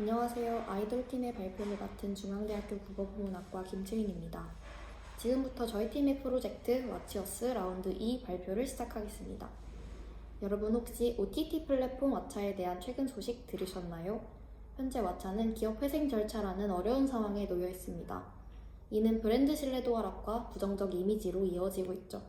안녕하세요. 아이돌팀의 발표를 맡은 중앙대학교 국어부문학과 김채인입니다. 지금부터 저희 팀의 프로젝트 왓치어스 라운드 2 발표를 시작하겠습니다. 여러분 혹시 OTT 플랫폼 왓챠에 대한 최근 소식 들으셨나요? 현재 왓챠는 기업 회생 절차라는 어려운 상황에 놓여 있습니다. 이는 브랜드 신뢰도 하락과 부정적 이미지로 이어지고 있죠.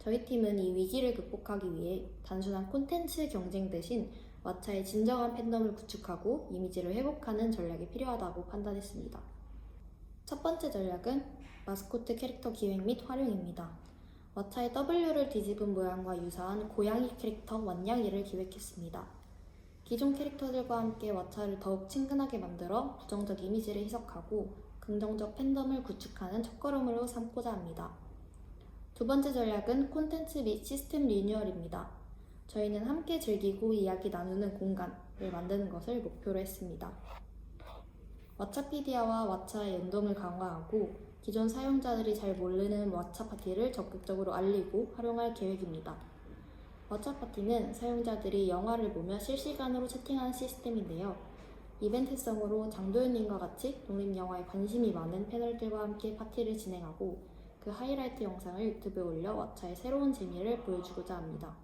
저희 팀은 이 위기를 극복하기 위해 단순한 콘텐츠 경쟁 대신 왓챠의 진정한 팬덤을 구축하고 이미지를 회복하는 전략이 필요하다고 판단했습니다. 첫 번째 전략은 마스코트 캐릭터 기획 및 활용입니다. 왓챠의 W를 뒤집은 모양과 유사한 고양이 캐릭터 완냥이를 기획했습니다. 기존 캐릭터들과 함께 왓챠를 더욱 친근하게 만들어 부정적 이미지를 희석하고 긍정적 팬덤을 구축하는 첫걸음으로 삼고자 합니다. 두 번째 전략은 콘텐츠 및 시스템 리뉴얼입니다. 저희는 함께 즐기고 이야기 나누는 공간을 만드는 것을 목표로 했습니다. 왓챠피디아와 왓챠의 연동을 강화하고 기존 사용자들이 잘 모르는 왓챠 파티를 적극적으로 알리고 활용할 계획입니다. 왓챠 파티는 사용자들이 영화를 보며 실시간으로 채팅하는 시스템인데요. 이벤트성으로 장도연님과 같이 독립영화에 관심이 많은 패널들과 함께 파티를 진행하고 그 하이라이트 영상을 유튜브에 올려 왓챠의 새로운 재미를 보여주고자 합니다.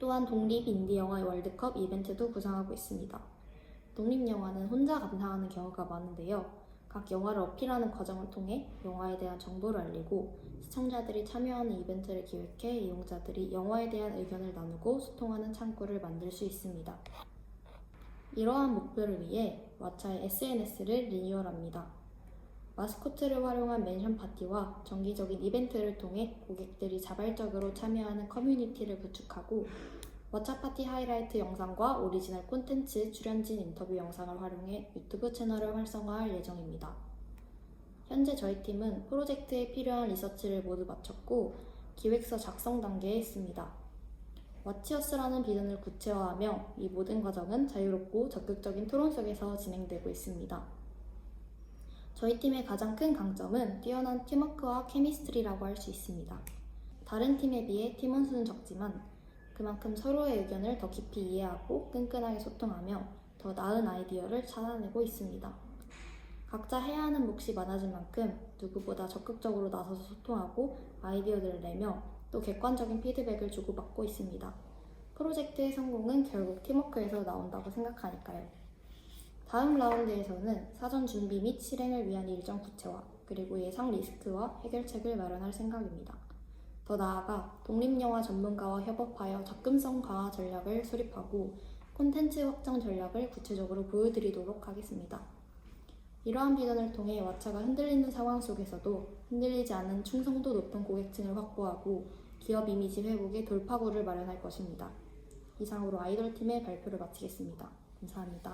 또한 독립 인디 영화 월드컵 이벤트도 구상하고 있습니다. 독립 영화는 혼자 감상하는 경우가 많은데요. 각 영화를 어필하는 과정을 통해 영화에 대한 정보를 알리고 시청자들이 참여하는 이벤트를 기획해 이용자들이 영화에 대한 의견을 나누고 소통하는 창구를 만들 수 있습니다. 이러한 목표를 위해 왓챠의 SNS를 리뉴얼합니다. 마스코트를 활용한 멘션 파티와 정기적인 이벤트를 통해 고객들이 자발적으로 참여하는 커뮤니티를 구축하고 왓챠 파티 하이라이트 영상과 오리지널 콘텐츠 출연진 인터뷰 영상을 활용해 유튜브 채널을 활성화할 예정입니다. 현재 저희 팀은 프로젝트에 필요한 리서치를 모두 마쳤고 기획서 작성 단계에 있습니다. 왓치어스라는 비전을 구체화하며 이 모든 과정은 자유롭고 적극적인 토론 속에서 진행되고 있습니다. 저희 팀의 가장 큰 강점은 뛰어난 팀워크와 케미스트리라고 할 수 있습니다. 다른 팀에 비해 팀원 수는 적지만 그만큼 서로의 의견을 더 깊이 이해하고 끈끈하게 소통하며 더 나은 아이디어를 찾아내고 있습니다. 각자 해야 하는 몫이 많아진 만큼 누구보다 적극적으로 나서서 소통하고 아이디어들을 내며 또 객관적인 피드백을 주고받고 있습니다. 프로젝트의 성공은 결국 팀워크에서 나온다고 생각하니까요. 다음 라운드에서는 사전 준비 및 실행을 위한 일정 구체화, 그리고 예상 리스크와 해결책을 마련할 생각입니다. 더 나아가 독립영화 전문가와 협업하여 접근성 강화 전략을 수립하고 콘텐츠 확장 전략을 구체적으로 보여드리도록 하겠습니다. 이러한 비전을 통해 왓챠가 흔들리는 상황 속에서도 흔들리지 않은 충성도 높은 고객층을 확보하고 기업 이미지 회복의 돌파구를 마련할 것입니다. 이상으로 아이돌팀의 발표를 마치겠습니다. 감사합니다.